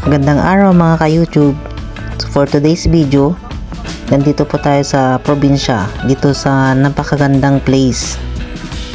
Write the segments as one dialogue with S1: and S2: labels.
S1: Magandang araw mga ka-YouTube. For today's video, nandito po tayo sa probinsya, dito sa napakagandang place.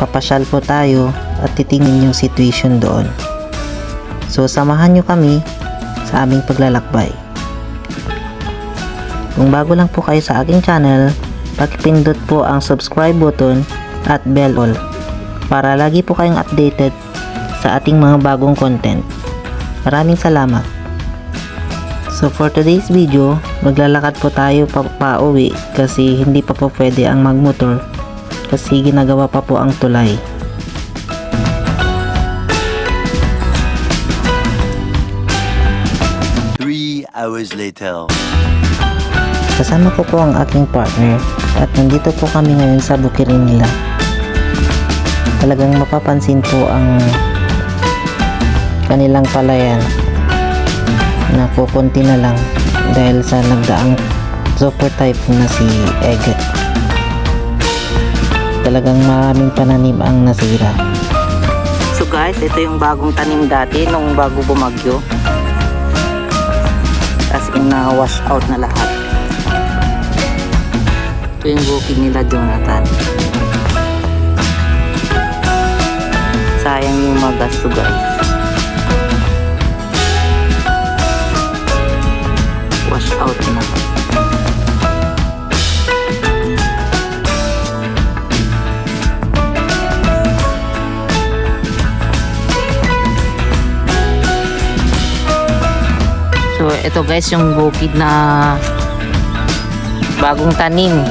S1: Papasyal po tayo at titingin yung situation doon. So samahan nyo kami sa aming paglalakbay. Kung bago lang po kayo sa aking channel, pakipindot po ang subscribe button at bell all para lagi po kayong updated sa ating mga bagong content. Maraming salamat. So for today's video, maglalakad po tayo pa pauwi kasi hindi pa po pwede ang magmotor kasi ginagawa pa po ang tulay.
S2: Three hours later.
S1: Kasama ko po ang aking partner at nandito po kami ngayon sa bukirin nila. Talagang mapapansin po ang kanilang palayan na kukunti na lang dahil sa nagdaang super typhoon na si Eget. Talagang maraming pananim ang nasira. So guys, ito yung bagong tanim dati nung bago bumagyo. As in na wash out na lahat. Ito yung booking nila Jonathan. Sayang yung magasto guys. Wash out. So ito guys yung bukid na bagong tanim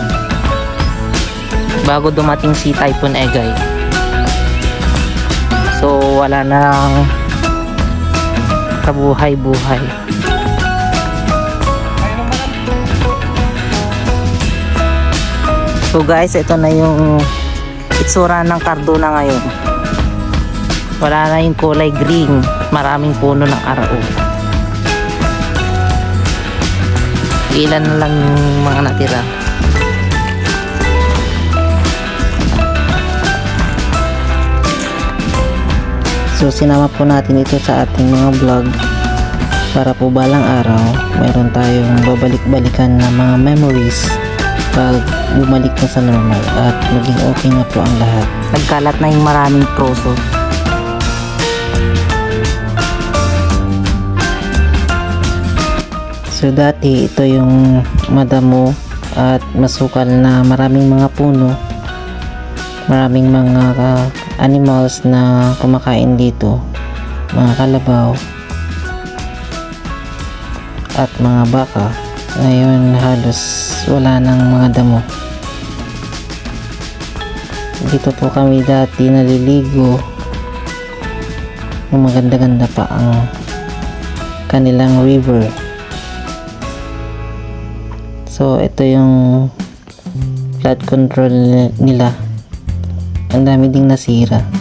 S1: bago dumating si Typhoon Egay. So wala nang kabuhay-buhay. So guys, ito na yung itsura ng Cardona ngayon. Wala na yung kulay green. Maraming puno ng arao. Ilan na lang yung mga natira. So sinama po natin ito sa ating mga vlog para po balang araw mayroon tayong babalik-balikan na mga memories pag bumalik na sa normal at maging okay na po ang lahat. Nagkalat na yung maraming proso. So dati ito yung madamo at masukal na maraming mga puno. Maraming mga ah, animals na kumakain dito. Mga kalabaw at mga baka. Ngayon halos wala nang mga damo. Dito po kami dati naliligo. Maganda-ganda pa ang kanilang river. So, ito yung flood control ni- nila. Ang dami ding nasira.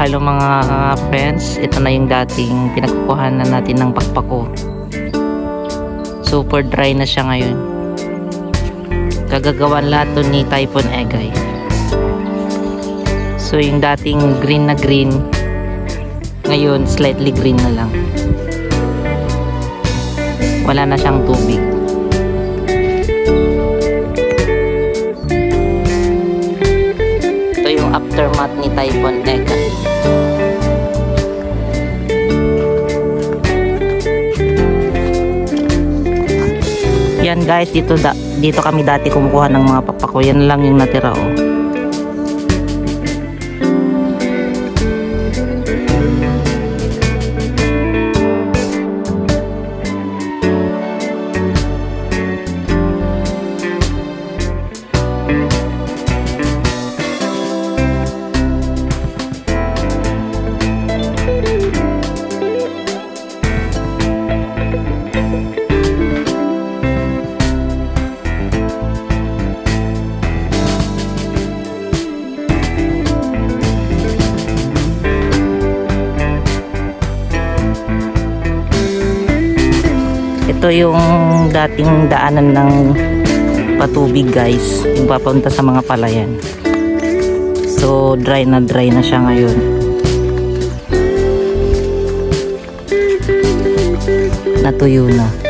S3: Hello mga ah, friends. Ito na yung dating pinagkukuhanan natin ng pakpako. Super dry na siya ngayon. Kagagawan lahat to ni Typhoon Egay. So yung dating green na green, ngayon slightly green na lang. Wala na siyang tubig. Aftermath ni Typhoon Egay. Yan guys, dito da, dito kami dati kumukuha ng mga papako. Yan lang yung natira oh. Yung dating daanan ng patubig guys. Yung papunta sa mga palayan. So dry na dry na siya ngayon. Natuyo na.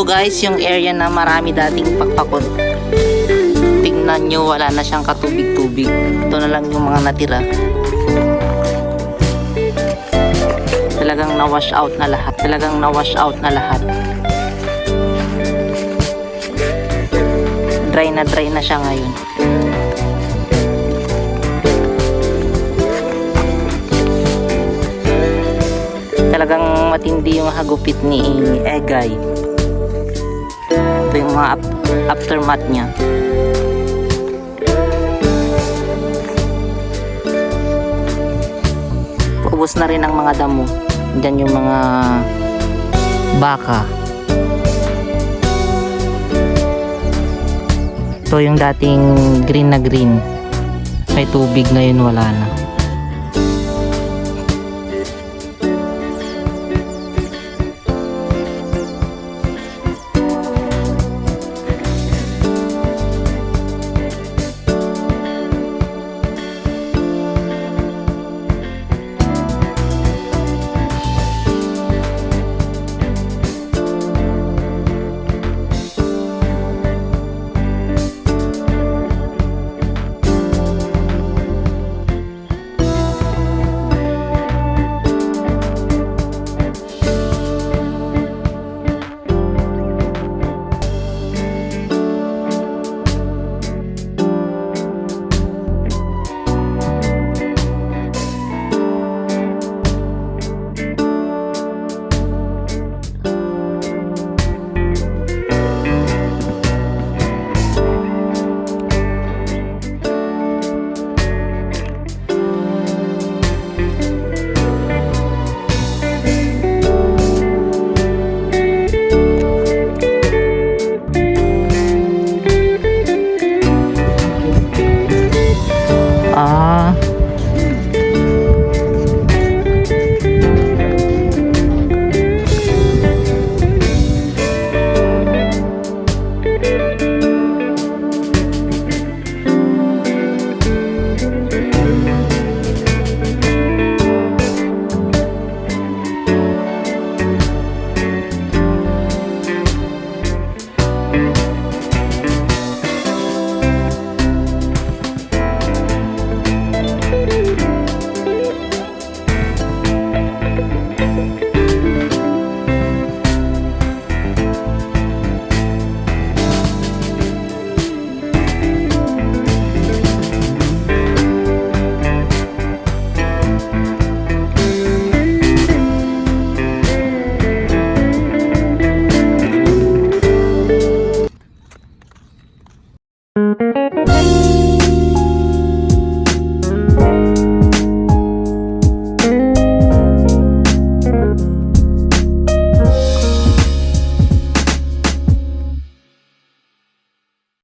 S3: Dito guys, yung area na marami dating pakpakot. Tingnan nyo, wala na siyang katubig-tubig. Ito na lang yung mga natira. Talagang na-wash out na lahat. Talagang na-wash out na lahat. Dry na dry na siya ngayon. Talagang matindi yung hagupit ni Egay. Yung mga aftermath niya. Paubos na rin ang mga damo. Diyan yung mga baka. Ito yung dating green na green. May tubig ngayon wala na.